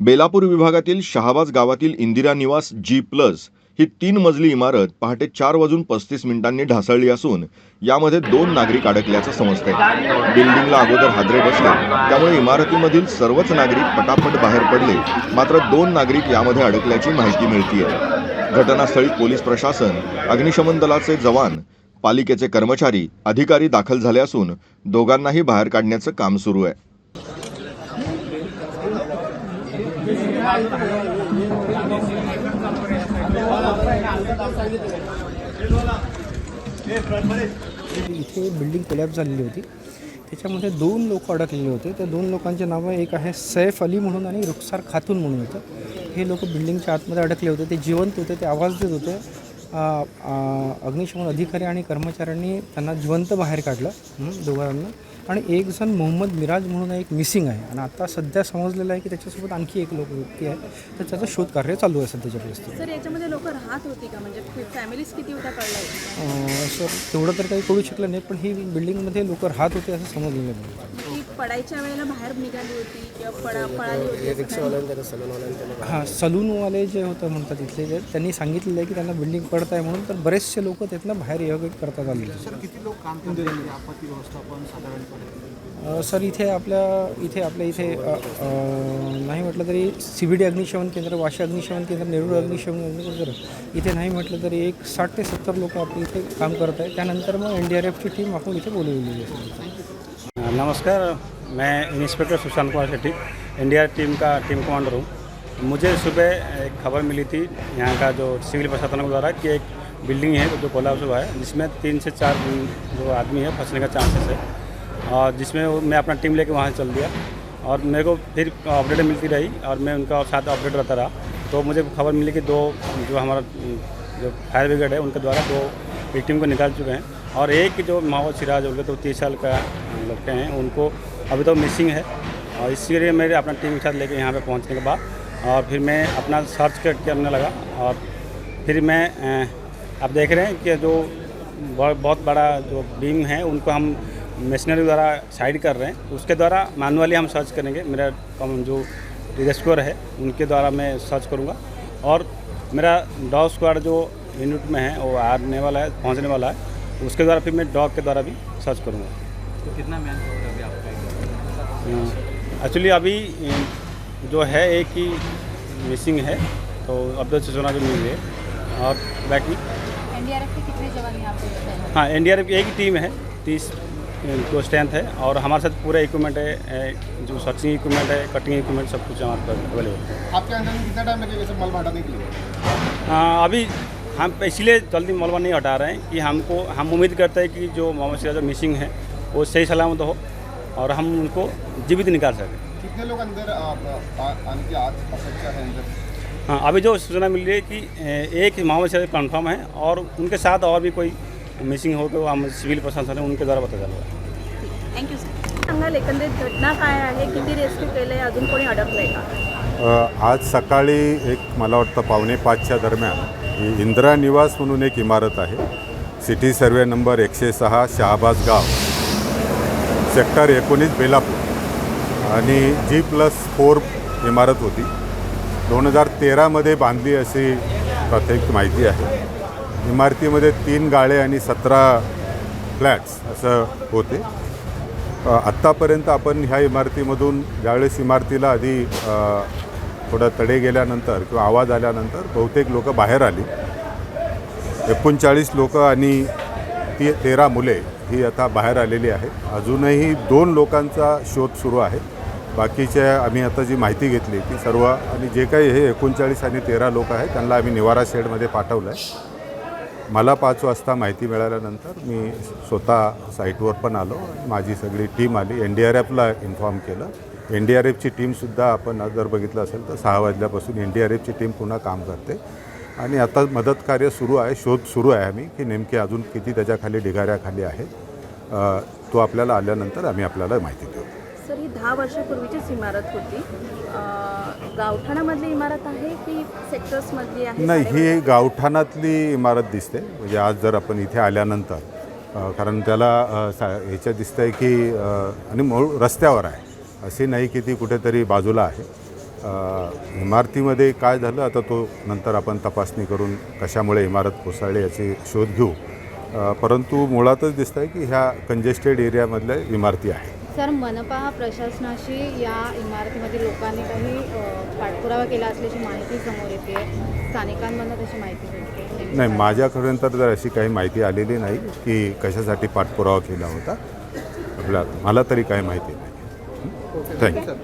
बेलापूर विभागातील शहाबाज गावातील इंदिरा निवास जी प्लस ही तीन मजली इमारत पहाटे चार वाजून पस्तीस मिनिटांनी ढासळली असून यामध्ये दोन नागरिक अडकल्याचं समजतंय. बिल्डिंगला अगोदर हादरे बसले त्यामुळे इमारतीमधील सर्वच नागरिक पटापट बाहेर पडले. मात्र दोन नागरिक यामध्ये अडकल्याची माहिती मिळतीये. घटनास्थळी पोलीस प्रशासन अग्निशमन दलाचे जवान पालिकेचे कर्मचारी अधिकारी दाखल झाले असून दोघांनाही बाहेर काढण्याचं काम सुरू आहे. इथे बिल्डिंग कोलॅप झालेली होती. त्याच्यामध्ये दोन लोक अडकलेले होते. त्या दोन लोकांचे नावं एक आहे सैफ अली म्हणून आणि रुखसार खातून म्हणून होतं. हे लोक बिल्डिंगच्या आतमध्ये अडकले होते. ते जिवंत होते ते आवाज देत होते. अग्निशमन अधिकारी आणि कर्मचाऱ्यांनी त्यांना जिवंत बाहेर काढलं. दोघांना. आणि एक जण मोहम्मद मिराज म्हणून एक मिसिंग आहे. आणि आता सध्या समजलेलं आहे की त्याच्यासोबत आणखी एक लोक व्यक्ती आहे. तर त्याचं शोध कार्य चालू आहे सध्याच्या परिस्थितीत. सर याच्यामध्ये लोक राहत होती का? म्हणजे फॅमिलीज किती होत्या कळलं सर तेवढं तर काही कळू शकलं नाही पण ही बिल्डिंगमध्ये लोक राहत होते असं समजलेलं नाही. पडायच्या वेळेला बाहेर निघाली होती किंवा पडा पळाली होती असं काही? हां सलूनवाले जे होतं म्हणतात इथले जे त्यांनी सांगितलेलं आहे की त्यांना बिल्डिंग पडत आहे म्हणून तर बरेचसे लोक त्यातनं बाहेर योग करतात आले अ, सर इथे आपल्या इथे आपल्या इथे नाही म्हटलं तरी सी बी डी अग्निशमन केंद्र वाशी अग्निशमन केंद्र नेरूळ अग्निशमन केंद्र इथे नाही म्हटलं तरी एक साठ ते सत्तर लोक आपल्या इथे काम करत आहे त्यानंतर मग एन डी आर एफची टीम आपण इथे बोलवलेली आहे. नमस्कार. मैं inspector Sushant Kumar Shetty India team का टीम कमांडर हूँ. मुझे सुबह एक खबर मिली थी यहाँ का जो सिविल प्रशासन के द्वारा कि एक बिल्डिंग है जो कोलाब हुआ है जिसमें तीन से चार जो आदमी है फंसने का चांसेस है। और जिसमें मैं अपना टीम लेके वहाँ चल दिया। और मेरे को फिर अपडेट मिलती रही और मैं उनका साथ अपडेट रहता रहा। तो मुझे खबर मिली कि दो जो हमारा, जो फायर ब्रिगेड है, उनके द्वारा दो विक्टिम को निकाल चुके हैं। और एक जो मोहम्मद सिराज उनके तो तीस साल का लड़के हैं, उनको अभी तो मिसिंग है। और इसी लिए मेरे अपना टीम के साथ लेके यहाँ पे पहुँचने के बाद, और फिर मैं अपना सर्च कर- करने लगा। और फिर मैं आप देख रहे हैं कि जो बहुत बड़ा जो बीम है, उनको हम मशीनरी द्वारा साइड कर रहे हैं। उसके द्वारा मैनुअली हम सर्च करेंगे। मेरा कम- जो रेस्क्यूअर है उनके द्वारा मैं सर्च करूँगा। और मेरा डॉग स्क्वाड जो यूनिट में है वो आने वाला है पहुँचने वाला है उसके द्वारा फिर मैं डॉग के द्वारा भी सर्च करूँगा। तो कितना मैन आपका एक्चुअली अभी जो है एक ही मिसिंग है तो अब तो सूचना जो मिली है और बाकी? एनडीआरएफ के कितने जवान यहाँ पे हैं? हाँ एन की एक ही टीम है तीस जो स्ट्रेंथ है और हमारे साथ पूरा इक्विपमेंट है जो सर्चिंग इक्विपमेंट है कटिंग इक्विपमेंट सब कुछ हमारे पास अवेलेबल है। आपके अंदर में कितना टाइम लगेगा सब मलबा हटाने के लिए? हाँ, अभी हम इसलिए जल्दी मलबा नहीं हटा रहे हैं कि हमको हम उम्मीद करते हैं कि जो मोहम्मद सिराज जो मिसिंग है वो सही सलामत हो और हम उनको जीवित निकाल सकें। कितने लोग अंदर आने की अपेक्षा है अंदर? हाँ अभी जो सूचना मिल रही है कि एक मोहम्मद सिराज कन्फर्म है और उनके साथ और भी कोई मिसिंग हो तो हम सिविल प्रशासन है उनके द्वारा पता चलेगा थँक्यू सर सांगाल एकंदरीत घटना काय आहे? किती रेस्क्यू केलंय अजून कोणी अडकलंय का? आज सकाळी एक मला वाटतं पावणे पाचच्या दरम्यान ही इंदिरा निवास म्हणून एक इमारत आहे. सिटी सर्वे नंबर एकशे सहा शहाबाज गाव सेक्टर एकोणीस बेलापूर. आणि जी प्लस फोर इमारत होती. दोन हजार तेरामध्ये बांधली अशी प्राथमिक माहिती आहे. इमारतीमध्ये तीन गाळे आणि सतरा फ्लॅट्स असं होते. आत्तापर्यंत आपण ह्या इमारतीमधून ज्यावेळेस इमारतीला आधी थोडं तडे गेल्यानंतर किंवा आवाज आल्यानंतर बहुतेक लोक बाहेर आली. एकोणचाळीस लोक आणि ती तेरा मुले ही आता बाहेर आलेली आहेत. अजूनही दोन लोकांचा शोध सुरू आहे. बाकीच्या आम्ही आता जी माहिती घेतली ती सर्व आणि जे काही हे एकोणचाळीस आणि तेरा लोक आहेत त्यांना आम्ही निवारा शेडमध्ये पाठवलं आहे मला पाच वाजता माहिती मिळाल्यानंतर मी स्वतः साईटवर पण आलो माझी सगळी टीम आली. एन डी आर एफला इन्फॉर्म केलं. एन डी आर एफची टीमसुद्धा आपण जर बघितलं असेल तर सहा वाजल्यापासून एन डी आर एफची टीम पुन्हा काम करते. आणि आता मदत कार्य सुरू आहे शोध सुरू आहे आम्ही की नेमके अजून किती त्याच्याखाली ढिगाऱ्याखाली आहे तो आपल्याला आल्यानंतर आम्ही आपल्याला माहिती देऊ. सर ही दहा वर्षापूर्वीचीच इमारत होती. गावठाणामधली इमारत आहे की सेक्टर्समधली आहे? नाही? ही गावठाणातली इमारत दिसते. म्हणजे आज जर आपण इथे आल्यानंतर कारण त्याला सा ह्याच्यात दिसतं आहे की आणि मूळ रस्त्यावर आहे. अशी नाही की ती कुठेतरी बाजूला आहे. इमारतीमध्ये काय झालं आता तो नंतर आपण तपासणी करून कशामुळे इमारत कोसळली याची शोध घेऊ. परंतु मुळातच दिसतं आहे की ह्या कंजेस्टेड एरियामधल्या इमारती आहेत. सर मनपा प्रशासनाशी या इमारतीमधील लोकांनी काही पाठपुरावा केला असल्याची माहिती समोर येते. स्थानिकांमधनं तशी माहिती मिळते नाही माझ्यापर्यंत तर अशी काही माहिती आलेली नाही की कशासाठी पाठपुरावा केला होता. आपल्या मला तरी काही माहिती नाही. थँक्यू